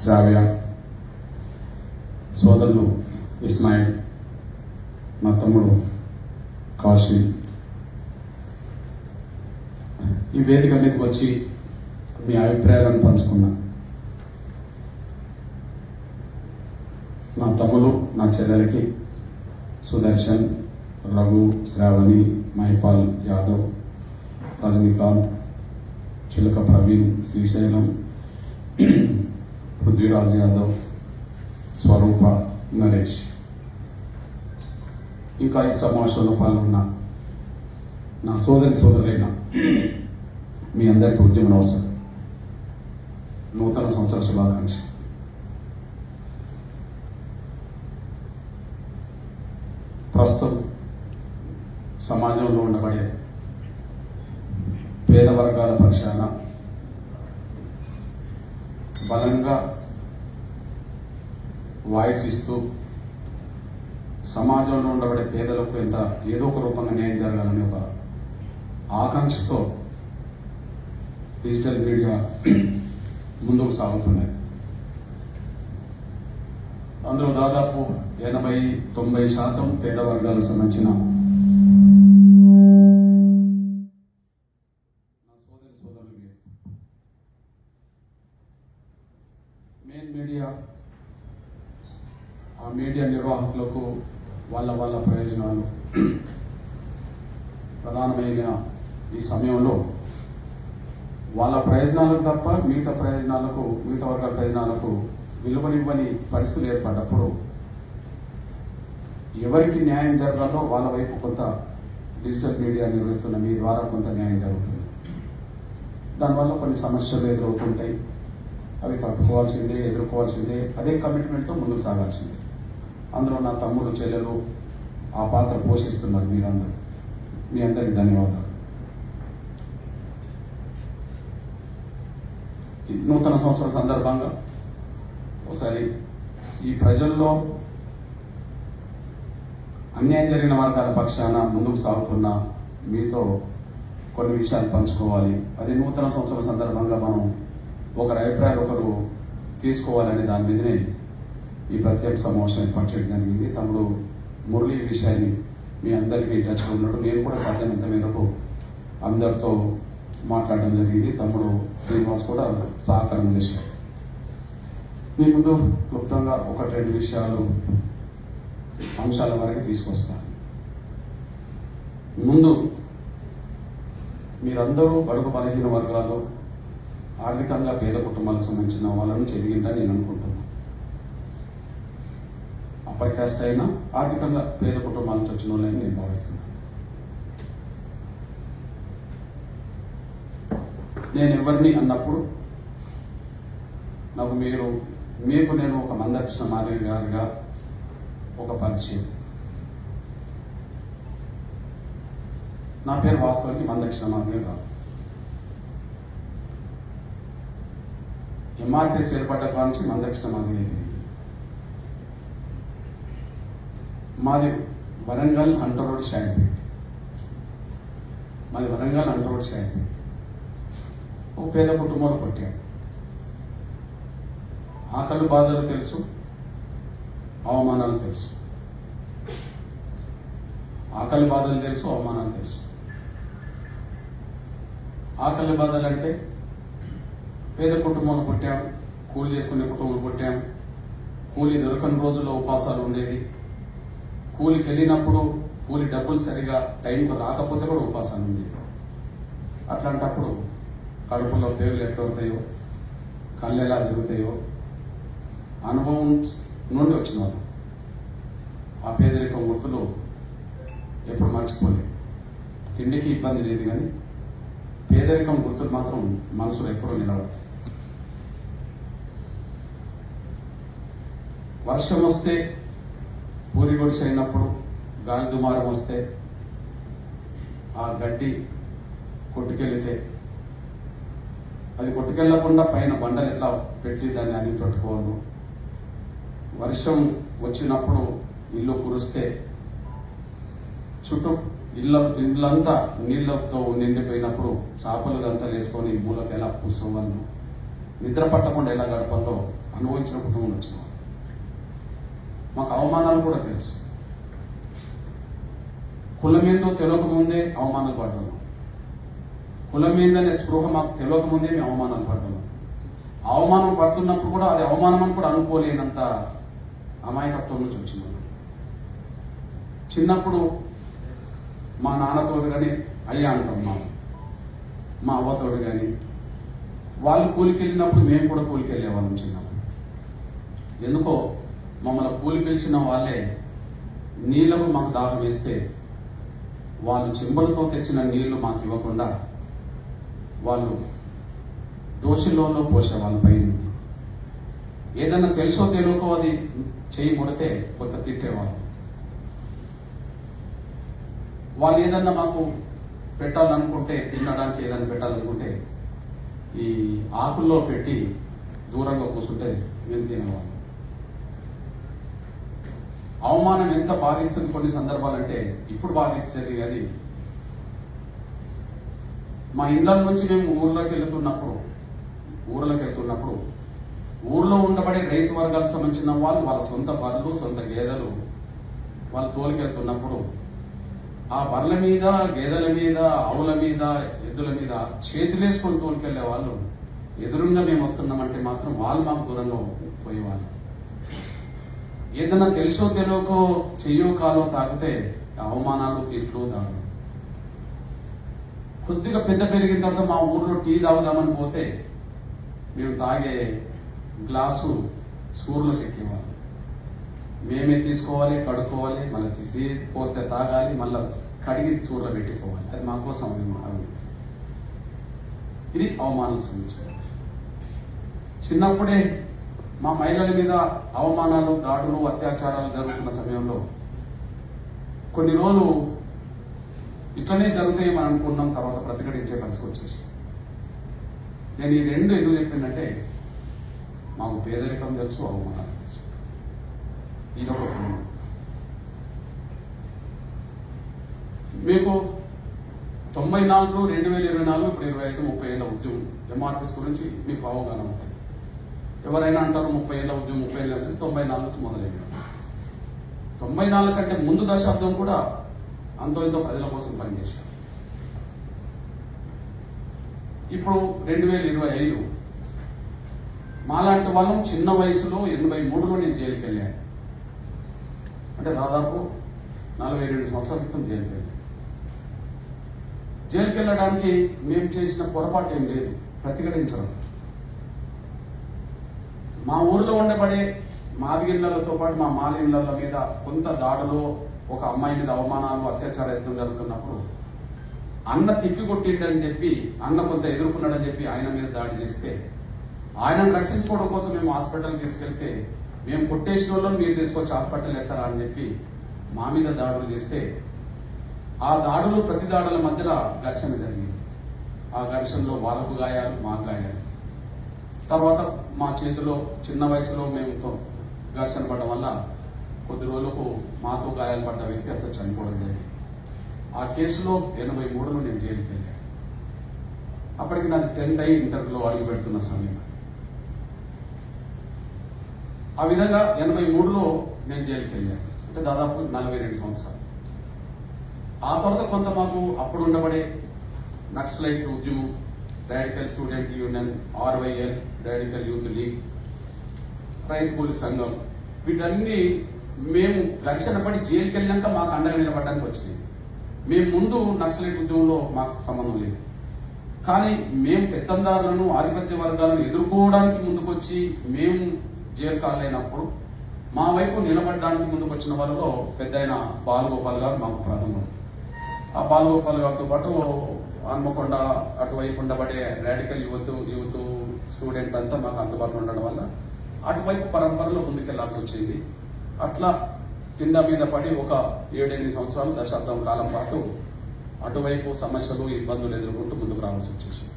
శ్రావ్య సోదరులు ఇస్మాయిల్ మా తమ్ముడు కాశీ. ఈ వేదిక మీదకి వచ్చి మీ అభిప్రాయాలను పంచుకున్నా. నా తమ్ముడు నా చెల్లెలకి సుదర్శన్ రఘు శ్రావణి మహిపాల్ యాదవ్ రజనీకాంత్ చిలక ప్రవీణ్ శ్రీశైలం పృథ్వీరాజ్ యాదవ్ స్వరూప నరేష్. ఇంకా ఈ సమావేశంలో పాల్గొన్న నా సోదరి సోదరులైన మీ అందరికీ ఉద్యమం అవసరం. నూతన సంవత్సర శుభాకాంక్ష ప్రస్తుతం సమాజంలో ఉండబడే పేద వర్గాల పక్షాన బలంగా వాయిస్ ఇస్తూ సమాజంలో ఉండబడే పేదలకు ఎంత ఏదో ఒక రూపంగా న్యాయం జరగాలనే ఒక ఆకాంక్షతో డిజిటల్ మీడియా ముందుకు సాగుతున్నాయి అందులో దాదాపు ఎనభై తొంభై శాతం పేద వర్గాలకు సంబంధించిన మెయిన్ మీడియా ఆ మీడియా నిర్వాహకులకు వాళ్ళ వాళ్ళ ప్రయోజనాలు. ప్రధానమైన ఈ సమయంలో వాళ్ళ ప్రయోజనాలకు తప్ప మిగతా ప్రయోజనాలకు మిగతా వర్గాల ప్రయోజనాలకు విలువనివ్వని పరిస్థితులు ఏర్పడ్డప్పుడు ఎవరికి న్యాయం జరగాలో వాళ్ళ వైపు కొంత డిజిటల్ మీడియా నిర్వహిస్తున్న మీ ద్వారా కొంత న్యాయం జరుగుతుంది. దానివల్ల కొన్ని సమస్యలు ఎదురవుతుంటాయి. అవి తట్టుకోవాల్సిందే ఎదుర్కోవాల్సిందే. అదే కమిట్మెంట్తో ముందుకు సాగాల్సిందే. అందులో నా తమ్ముడు చెల్లెలు ఆ పాత్ర పోషిస్తున్నారు మీరందరూ. మీ అందరికి ధన్యవాదాలు. నూతన సంవత్సరం సందర్భంగా ఒకసారి ఈ ప్రజల్లో అన్యాయం జరిగిన వర్గాల పక్షాన ముందుకు సాగుతున్న మీతో కొన్ని విషయాలు పంచుకోవాలి. అది నూతన సంవత్సరం సందర్భంగా మనం ఒకరి అభిప్రాయాలు ఒకరు తీసుకోవాలనే దాని మీదనే ఈ ప్రత్యేక సమావేశం ఏర్పాటు చేయడం జరిగింది. తమ్ముడు మురళి విషయాన్ని మీ అందరికీ టచ్లో ఉన్నాడు. నేను కూడా సాధ్యమైనంత మేరకు అందరితో మాట్లాడడం జరిగింది. తమ్ముడు శ్రీనివాస్ కూడా సహకారం చేశాడు మీ ముందు క్లుప్తంగా ఒకటి రెండు విషయాలు అంశాల వరకు తీసుకొస్తాను. ముందు మీరందరూ బడుగు బలహీన వర్గాలు ఆర్థికంగా పేద కుటుంబాలకు సంబంధించిన వాళ్ళను నుంచి నేను అనుకుంటున్నాను అప్పర్ క్యాస్ట్ అయినా ఆర్థికంగా పేద కుటుంబాల నుంచి వచ్చిన వాళ్ళని నేను భావిస్తున్నాను. నేను ఎవరిని అన్నప్పుడు నాకు మీరు మీకు నేను ఒక మందకృష్ణ మాధవి గారిగా ఒక పరిచయం. నా పేరు వాస్తవానికి మందకృష్ణ మాధవి గారు. ఎంఆర్పిఎస్ ఏర్పడ్డ కాడ నుంచి మందకృష్ణ సమాధి అయిపోయింది మాది వరంగల్ హంట రోడ్ షాయిపేట్ మాది వరంగల్ హంట రోడ్ షాయిపేట్ ఒక పేద కుటుంబంలో కొట్టాడు ఆకలి బాధలు తెలుసు అవమానాలు తెలుసు. ఆకలి బాధలు తెలుసు అవమానాలు తెలుసు. ఆకలి బాధలు అంటే పేద కుటుంబంలో పుట్టాం కూలి చేసుకునే కుటుంబంలో పుట్టాం. కూలి దొరకని రోజుల్లో ఉపాసాలు ఉండేది కూలికి వెళ్ళినప్పుడు కూలి డబ్బులు సరిగా టైంకు రాకపోతే కూడా ఉపాసాలు ఉంది అట్లాంటప్పుడు కడుపులో పేగులు ఎట్లవుతాయో కళ్ళు ఎలా తిరుగుతాయో అనుభవం నుండి వచ్చిన వాళ్ళు. ఆ పేదరికం గుర్తులు ఎప్పుడు మర్చిపోలేదు తిండికి ఇబ్బంది లేదు కానీ పేదరికం గుర్తులు మాత్రం మనసులో ఎప్పుడూ నిలబడతాయి. వర్షం వస్తే పూరి గుడిసె అయినప్పుడు గాలి దుమారం వస్తే ఆ గడ్డి కొట్టుకెళితే అది కొట్టుకెళ్ళకుండా పైన బండలు ఎట్లా పెట్టి దాన్ని అది పెట్టుకోవాలి వర్షం వచ్చినప్పుడు ఇల్లు కురిస్తే చుట్టూ ఇళ్ళ ఇళ్ళంతా నీళ్ళతో నిండిపోయినప్పుడు చేపలు అంతా వేసుకొని మూలకి ఎలా కూర్చోవాలి నిద్ర పట్టకుండా ఎలా గడపాలో అనుభవించిన కుటుంబం వచ్చిన. మాకు అవమానాలు కూడా తెలుసు. కులం ఏందో తెలియక ముందే అవమానాలు పడ్డాము కులం ఏందనే స్పృహ మాకు తెలియకముందే మేము అవమానాలు పడ్డాము అవమానం పడుతున్నప్పుడు కూడా అది అవమానం అని కూడా అనుకోలేనంత అమాయకత్వం నుంచి వచ్చింది చిన్నప్పుడు మా నాన్నతోడు కానీ అయ్యా అంటాం మా మా అవ్వతోడు కానీ వాళ్ళు కూలికి వెళ్ళినప్పుడు మేము కూడా కూలికి వెళ్ళేవాళ్ళం చిన్నప్పుడు. ఎందుకో మమ్మల్ని కూలి పిలిచిన వాళ్ళే నీళ్ళకు మాకు దాహం వేస్తే వాళ్ళు చెంబలతో తెచ్చిన నీళ్ళు మాకు ఇవ్వకుండా వాళ్ళు దోషిలో పోసే వాళ్ళ పైన ఏదన్నా తెలుసో తెలియకో అది చేయి ముడితే కొంత తిట్టేవాళ్ళు. వాళ్ళు ఏదన్నా మాకు పెట్టాలనుకుంటే తినడానికి ఏదైనా పెట్టాలనుకుంటే ఈ ఆకుల్లో పెట్టి దూరంగా కూర్చుంటే మేము తినేవాళ్ళం. అవమానం ఎంత బాధిస్తుంది కొన్ని సందర్భాలంటే ఇప్పుడు బాధిస్తుంది కానీ మా ఇళ్ళ నుంచి మేము ఊర్లోకి వెళ్తున్నప్పుడు ఊర్లోకి వెళ్తున్నప్పుడు ఊర్లో ఉండబడే రైతు వర్గాలకు సంబంధించిన వాళ్ళు వాళ్ళ సొంత బర్రెలు సొంత గేదెలు వాళ్ళు తోలికెళ్తున్నప్పుడు ఆ బర్ల మీద గేదెల మీద ఆవుల మీద ఎద్దుల మీద చేతులేసుకొని తోలుకెళ్ళే వాళ్ళు ఎదురుగా మేము వస్తున్నామంటే మాత్రం వాళ్ళు మాకు దూరంగా పోయేవాళ్ళు. ఏదైనా తెలుసో తెలియకో చెయ్యో కాలో తాగితే అవమానాలు తిట్లు దాడు కొద్దిగా పెద్ద పెరిగిన తర్వాత మా ఊర్లో టీ తాగుదామని పోతే మేము తాగే గ్లాసు స్కూల్లో చెక్కేవాళ్ళు మేమే తీసుకోవాలి కడుక్కోవాలి మళ్ళీ టీ పోతే తాగాలి మళ్ళీ కడిగి సూర్లో పెట్టుకోవాలి అది మా కోసం అవి. ఇది అవమానాలు సంబంధించారు చిన్నప్పుడే మా మహిళల మీద అవమానాలు దాడులు అత్యాచారాలు జరుగుతున్న సమయంలో కొన్ని రోజులు ఇట్లనే జరుగుతాయి మనం అనుకున్నాం తర్వాత ప్రతిఘటించే పరిస్థితి వచ్చేసి నేను ఈ రెండు ఎందుకు చెప్పిందంటే మాకు పేదరికం తెలుసు అవమానాలు తెలుసు. ఇదొక కోణం. మీకు తొంభై నాలుగు రెండు వేల ఇరవై నాలుగు ఇప్పుడు ఇరవై ఐదు ముప్పై ఏళ్ళ ఉద్యమం. ఎంఆర్ఎస్ గురించి మీకు అవగాహన ఉంటుంది ఎవరైనా అంటారు ముప్పై ఏళ్ళ ఉద్యమం ముప్పై ఏళ్ళ అంటే తొంభై నాలుగుకి మొదలైంది తొంభై నాలుగు కంటే ముందు దశాబ్దం కూడా అంతో ఇంతో ప్రజల కోసం పనిచేశారు. ఇప్పుడు రెండు వేల ఇరవై ఐదు మాలాంటి వాళ్ళం చిన్న వయసులో ఎనభై మూడులో నేను జైలుకి వెళ్ళాను అంటే దాదాపు నలభై రెండు సంవత్సరాల క్రితం జైలుకి వెళ్ళాం జైలుకి వెళ్ళడానికి మేము చేసిన పొరపాటు ఏం లేదు ప్రతిఘటించడం. మా ఊర్లో ఉండబడే మాదిగిళ్ళతో పాటు మా మాలిళ్ళ మీద కొంత దాడులు ఒక అమ్మాయి మీద అవమానాలు అత్యాచార యత్నం జరుగుతున్నప్పుడు అన్న తిప్పి కొట్టిండని చెప్పి అన్న కొంత ఎదుర్కొన్నాడని చెప్పి ఆయన మీద దాడి చేస్తే ఆయనను రక్షించుకోవడం కోసం మేము హాస్పిటల్కి తీసుకెళ్తే మేము కొట్టేసిన వాళ్ళని మీరు తీసుకొచ్చి హాస్పిటల్ ఎత్తారా అని చెప్పి మా మీద దాడులు చేస్తే ఆ దాడులు ప్రతి దాడుల మధ్యలో ఘర్షణ జరిగింది. ఆ ఘర్షణలో వాళ్ళకు గాయాలు మా గాయాలు. తర్వాత మా చేతిలో చిన్న వయసులో మేము ఘర్షణ పడడం వల్ల కొద్ది రోజులకు మాతో గాయాలు పడ్డ వ్యక్తి అతను చనిపోవడం జరిగింది. ఆ కేసులో ఎనభై మూడులో నేను జైలుకి వెళ్ళాను. అప్పటికి నాకు టెన్త్ అయ్యి ఇంటర్లో అడుగు పెడుతున్న సమయం. ఆ విధంగా ఎనభై మూడులో నేను జైలుకి వెళ్ళాను. అంటే దాదాపు నలభై రెండు సంవత్సరాలు. ఆ తర్వాత కొంత మాకు అప్పుడు ఉండబడే నక్సలైట్ ఉద్యమం radical student union RYL radical youth league రైతు కూలి సంఘం వీటన్ని మేము ఘర్షణ పడి జైలుకి వెళ్ళాక మాకు అండగా నిలబడడానికి వచ్చింది మేము ముందు నక్సలైట్ ఉద్యమంలో మాకు సంబంధం లేదు. కానీ మేము పెత్తందారులను ఆధిపత్య వర్గాలను ఎదుర్కోవడానికి ముందుకొచ్చి మేము జైలు కాలైనప్పుడు మా వైపు నిలబడడానికి ముందుకు వచ్చిన వాళ్ళలో పెద్ద అయిన బాలగోపాల్ గారు మాకు ప్రథమం. ఆ బాలగోపాల్ గారితో పాటు హన్మకొండ అటువైపు ఉండబడే రాడికల్ యువత్ యూత్ స్టూడెంట్ అంతా మాకు అందుబాటులో ఉండడం వల్ల అటువైపు పరంపరలో ముందుకెళ్ళాల్సి వచ్చింది. అట్లా కింద మీద పడి ఒక ఏడెనిమిది సంవత్సరాలు దశాబ్దం కాలం పాటు అటువైపు సమస్యలు ఇబ్బందులు ఎదుర్కొంటూ ముందుకు రావాల్సి వచ్చేసింది.